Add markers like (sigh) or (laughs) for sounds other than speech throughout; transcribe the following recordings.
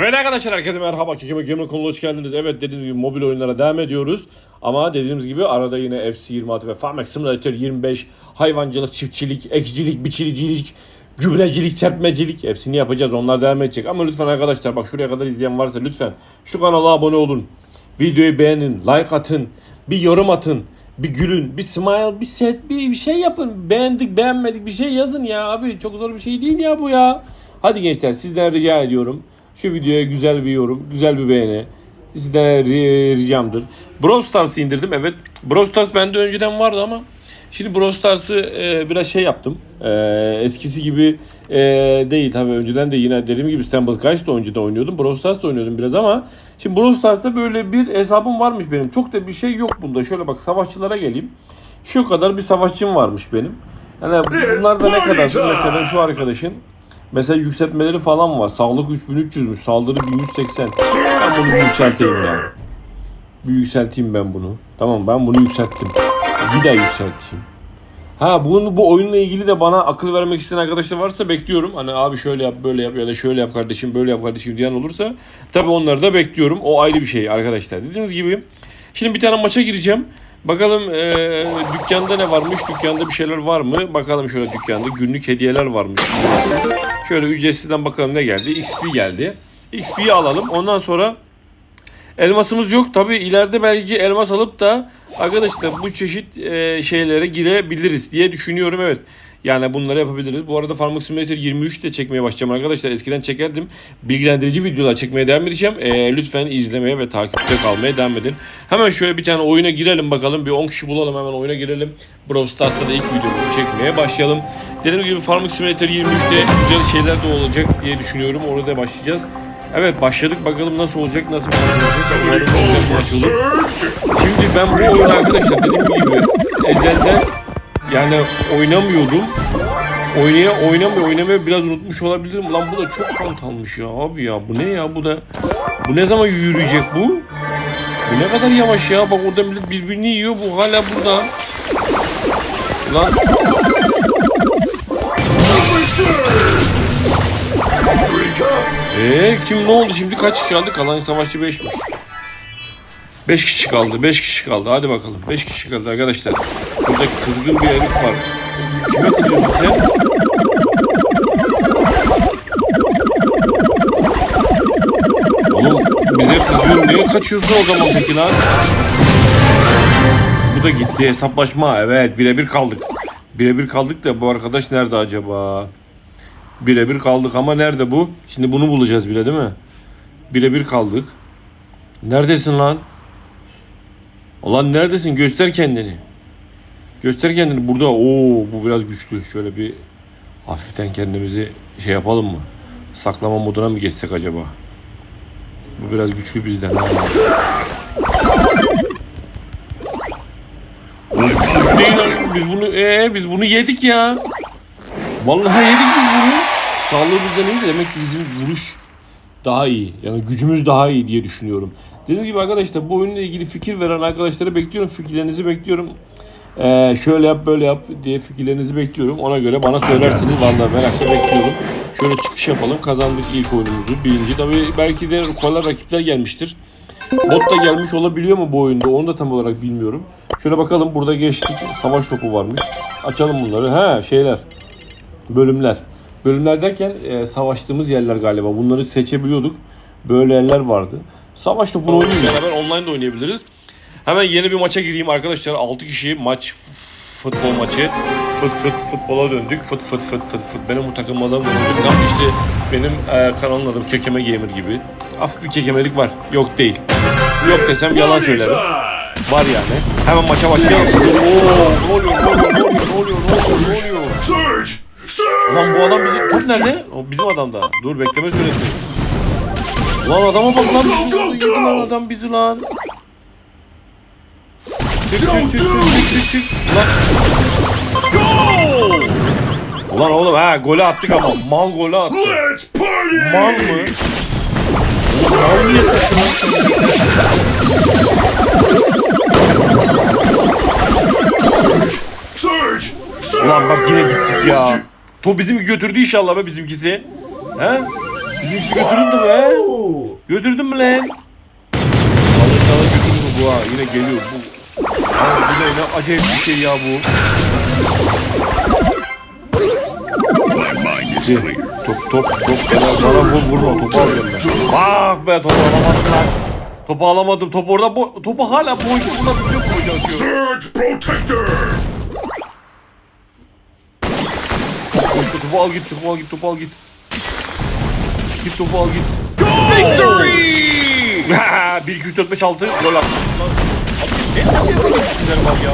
Evet arkadaşlar herkese merhaba. Kekeme Gamer kanalına hoş geldiniz. Evet dediğimiz gibi mobil oyunlara devam ediyoruz. Ama dediğimiz gibi arada yine FC26 ve Farming Simulator 25 hayvancılık, çiftçilik, ekicilik, biçilicilik, gübrecilik, serpmecilik hepsini yapacağız. Onlar devam edecek. Ama lütfen arkadaşlar bak şuraya kadar izleyen varsa lütfen şu kanala abone olun. Videoyu beğenin, like atın, bir yorum atın. Bir gülün, bir smile, bir set, bir şey yapın. Beğendik, beğenmedik bir şey yazın ya abi. Çok zor bir şey değil ya bu ya. Hadi gençler sizden rica ediyorum. Şu videoya güzel bir yorum, güzel bir beğeni. Sizden ri- ricamdır. Brawl Stars'ı indirdim evet. Brawl Stars bende önceden vardı ama şimdi Brawl Stars'ı e, biraz şey yaptım. E, eskisi gibi e, değil tabii önceden de yine dediğim gibi Stumble Guys da önceden oynuyordum. Brawl Stars da oynuyordum biraz ama şimdi Brawl Stars'ta böyle bir hesabım varmış benim. Çok da bir şey yok bunda. Şöyle bak savaşçılara geleyim. Şu kadar bir savaşçım varmış benim. Yani bunlar da ne kadar mesela şu arkadaşın Mesela yükseltmeleri falan var. Sağlık 3300'müş. Saldırı 1180. Ben bunu bir yükselteyim ya. Bir yükselteyim ben bunu. Tamam ben bunu yükselttim. Bir daha yükselteyim. Ha bunu bu oyunla ilgili de bana akıl vermek isteyen arkadaşlar varsa bekliyorum. Hani abi şöyle yap böyle yap ya da şöyle yap kardeşim böyle yap kardeşim diyen olursa tabii onları da bekliyorum. O ayrı bir şey arkadaşlar. Dediğimiz gibi şimdi bir tane maça gireceğim. Bakalım eee, dükkanda ne varmış? Dükkanda bir şeyler var mı? Bakalım şöyle dükkanda günlük hediyeler varmış. Şöyle ücretsizden bakalım ne geldi? XP geldi. XP'yi alalım. Ondan sonra elmasımız yok. Tabi ileride belki elmas alıp da arkadaşlar bu çeşit e, şeylere girebiliriz diye düşünüyorum. Evet. Yani bunları yapabiliriz. Bu arada Farming Simulator 23 de çekmeye başlayacağım arkadaşlar. Eskiden çekerdim. Bilgilendirici videolar çekmeye devam edeceğim. E, lütfen izlemeye ve takipte kalmaya devam edin. Hemen şöyle bir tane oyuna girelim bakalım. Bir 10 kişi bulalım hemen oyuna girelim. Brawl Stars'ta da ilk videomuzu çekmeye başlayalım. Dediğim gibi Farming Simulator 23'te güzel şeyler de olacak diye düşünüyorum. Orada başlayacağız. Evet başladık bakalım nasıl olacak nasıl olacak. Şimdi ben bu oyunu arkadaşlar dediğim gibi ezelden yani oynamıyordum. Oynaya oynamıyor oynamaya biraz unutmuş olabilirim. Lan bu da çok hantalmış ya abi ya. Bu ne ya bu da. Bu ne zaman yürüyecek bu? Bu ne kadar yavaş ya. Bak orada millet birbirini yiyor. Bu hala burada. Lan Eee kim ne oldu şimdi kaç kişi kaldı? Kalan savaşçı 5'miş. 5 kişi kaldı. 5 kişi kaldı. Hadi bakalım. 5 kişi kaldı arkadaşlar. Burada kızgın bir herif var. Kızıyorsun sen? Oğlum bize kızıyorsun diye kaçıyorsun o zaman peki lan? Bu da gitti hesaplaşma. Evet birebir kaldık. Birebir kaldık da bu arkadaş nerede acaba? Birebir kaldık ama nerede bu? Şimdi bunu bulacağız bile değil mi? Birebir kaldık. Neredesin lan? Ulan neredesin? Göster kendini. Göster kendini. Burada. Oo bu biraz güçlü. Şöyle bir hafiften kendimizi şey yapalım mı? Saklama moduna mı geçsek acaba? Bu biraz güçlü bizden. Ha. Biz bunu ee, biz bunu yedik ya. Vallahi yedik biz bunu. Sağlığı bizden iyi de demek ki bizim vuruş daha iyi. Yani gücümüz daha iyi diye düşünüyorum. Dediğim gibi arkadaşlar bu oyunla ilgili fikir veren arkadaşları bekliyorum. Fikirlerinizi bekliyorum. Ee, şöyle yap böyle yap diye fikirlerinizi bekliyorum. Ona göre bana söylersiniz. Vallahi merakla bekliyorum. Şöyle çıkış yapalım. Kazandık ilk oyunumuzu. Birinci. Tabii belki de kolay rakipler gelmiştir. Bot da gelmiş olabiliyor mu bu oyunda? Onu da tam olarak bilmiyorum. Şöyle bakalım burada geçtik. Savaş topu varmış. Açalım bunları. Ha şeyler. Bölümler. Bölümler derken e, savaştığımız yerler galiba. Bunları seçebiliyorduk. Böyle yerler vardı. Savaş topunu oynayayım. Beraber online de oynayabiliriz. Hemen yeni bir maça gireyim arkadaşlar. 6 kişi maç futbol maçı. Fıt fıt futbola döndük. Fıt fıt fıt fıt fıt. Benim bu takım döndük. Tam işte benim e, kanalın adım Kekeme Gamer gibi. Hafif bir kekemelik var. Yok değil. Yok desem yalan söylerim. Var yani. Hemen maça başlayalım. Oo, ne oluyor? Ne oluyor? Ne oluyor? Ne oluyor? Ne oluyor? Surge! Surge! Lan bu adam bizim... Top nerede? O bizim adam da. Dur bekleme süresi. Lan adama bak lan yedi lan adam bizi lan. Çık çık çık çık çık. Ulan. Ulan oğlum ha golü attık ama mal golü attı. Let's party! Mal mı? Mal niye? Surge! Surge! Ulan bak yine gittik ya. Top bizimki götürdü inşallah be bizimkisi. He? Bizimkisi götürüldü be. Götürdün mü lan? Vallahi sana götürdü bu ha. Yine geliyor bu. Abi bu ne, ne acayip bir şey ya bu. Clear. Top top top. Bana, bana vur vurma topu alacağım ben. Bak be topu alamadım lan. Topu alamadım. Top orada bo topu hala boş. Buna bir yok mu çalışıyor? Surge Protector! Koştu topu al git topu al git topu al git. Git topu al git. Victory! 1 2 3 4 5 6 gol attı. Ne böyle isimler var ya.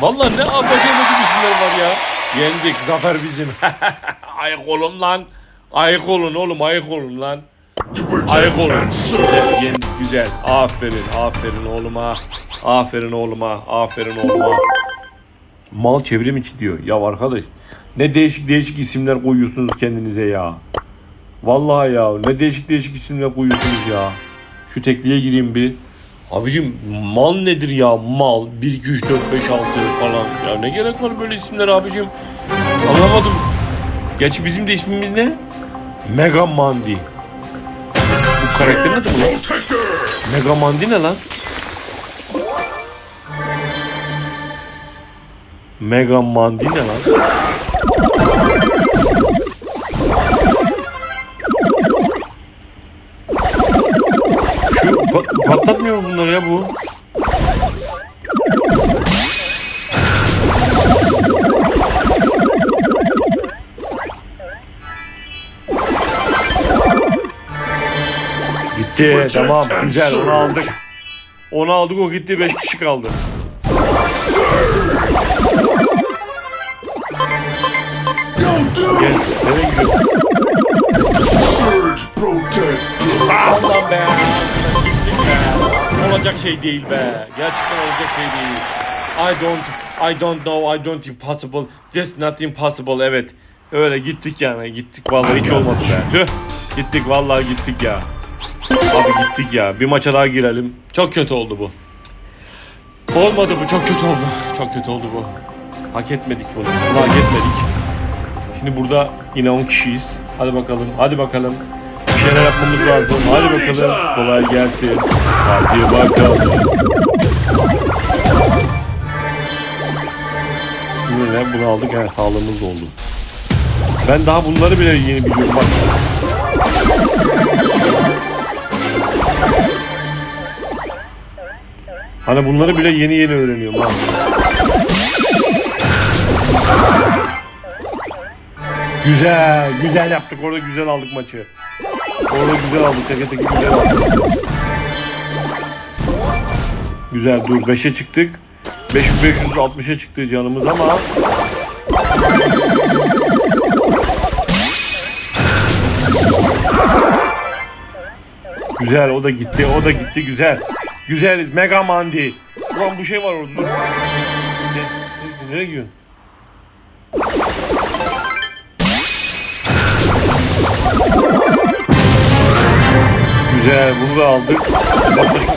Vallahi ne acayip isimler var ya. Yendik zafer bizim. (laughs) ayık olun lan. Ayık olun oğlum ayık olun lan. Ayık olun. Yendik güzel. Aferin aferin oğluma. Aferin oğluma. Aferin oğluma. Mal çevrim içi diyor. Ya arkadaş ne değişik değişik isimler koyuyorsunuz kendinize ya. Vallahi ya ne değişik değişik isimler koyuyorsunuz ya. Şu tekliğe gireyim bir. Abicim mal nedir ya mal 1 2 3 4 5 6 falan. Ya ne gerek var böyle isimler abicim? Anlamadım. Gerçi bizim de ismimiz ne? Mega Mandi. Bu karakterin adı mı lan? Mega Mandi ne lan? Mega Mandi ne lan? Pa- patlatmıyor mu bunları ya bu? Gitti tamam güzel onu aldık. Onu aldık o gitti 5 kişi kaldı. Gel nereye gidiyorsun? Surge Protector! Allah be. Be. Olacak şey değil be. Gerçekten olacak şey değil. I don't I don't know I don't impossible. This not impossible evet. Öyle gittik yani gittik vallahi hiç olmadı be. Tüh. Gittik vallahi gittik ya. Abi gittik ya. Bir maça daha girelim. Çok kötü oldu bu. Olmadı bu çok kötü oldu. Çok kötü oldu bu. Hak etmedik bunu. Bunu hak etmedik. Şimdi burada yine 10 kişiyiz. Hadi bakalım. Hadi bakalım. Bir şeyler yapmamız lazım. Hadi bakalım. Kolay gelsin. Hadi bakalım. Şimdi ne? Bunu aldık. He, sağlığımız oldu. Ben daha bunları bile yeni biliyorum. Bak. Hani bunları bile yeni yeni öğreniyorum ha. Güzel, güzel yaptık. Orada güzel aldık maçı. Orada güzel aldık. Teke teke güzel aldık. Güzel dur 5'e çıktık. 5560'a çıktı canımız ama Güzel o da gitti o da gitti güzel. Güzeliz Mega Mandi. Ulan bu şey var orada dur. Ne, nereye gidiyorsun? Güzel bunu da aldık. Uzaklaşma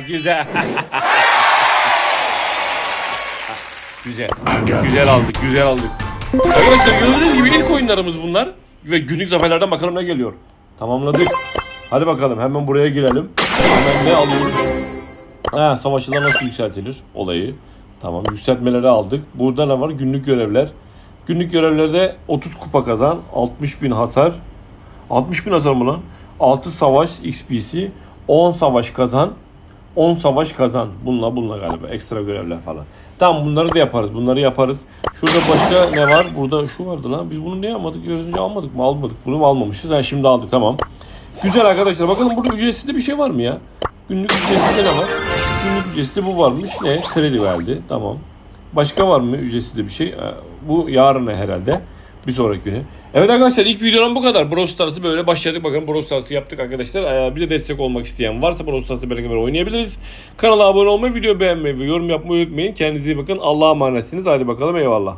(laughs) güzel. (laughs) Güzel. güzel. Aldık, güzel aldık. Arkadaşlar gördüğünüz gibi ilk oyunlarımız bunlar. Ve günlük zaferlerden bakalım ne geliyor. Tamamladık. Hadi bakalım hemen buraya girelim. Hemen ne alıyoruz? Ha, savaşçılar nasıl yükseltilir olayı. Tamam yükseltmeleri aldık. Burada ne var? Günlük görevler. Günlük görevlerde 30 kupa kazan, 60 bin hasar. 60 bin hasar mı lan? 6 savaş XP'si, 10 savaş kazan, 10 savaş kazan. Bununla bununla galiba ekstra görevler falan. Tamam bunları da yaparız. Bunları yaparız. Şurada başka ne var? Burada şu vardı lan. Biz bunu ne almadık? Önce almadık mı? Almadık. Bunu mu almamışız? Ha şimdi aldık tamam. Güzel arkadaşlar. Bakalım burada ücretsiz de bir şey var mı ya? Günlük ücretsiz de ne var? Günlük ücretsiz de bu varmış. Ne? Kredi verdi. Tamam. Başka var mı ücretsiz de bir şey? Ha, Bu yarın herhalde. Bir sonraki günü. Evet arkadaşlar ilk videodan bu kadar. Brawl Stars'ı böyle başladık. Bakın Brawl Stars'ı yaptık arkadaşlar. Ee, Bir de destek olmak isteyen varsa Brawl Stars'ı beraber oynayabiliriz. Kanala abone olmayı, video beğenmeyi ve yorum yapmayı unutmayın. Kendinize iyi bakın. Allah'a emanetsiniz. Hadi bakalım eyvallah.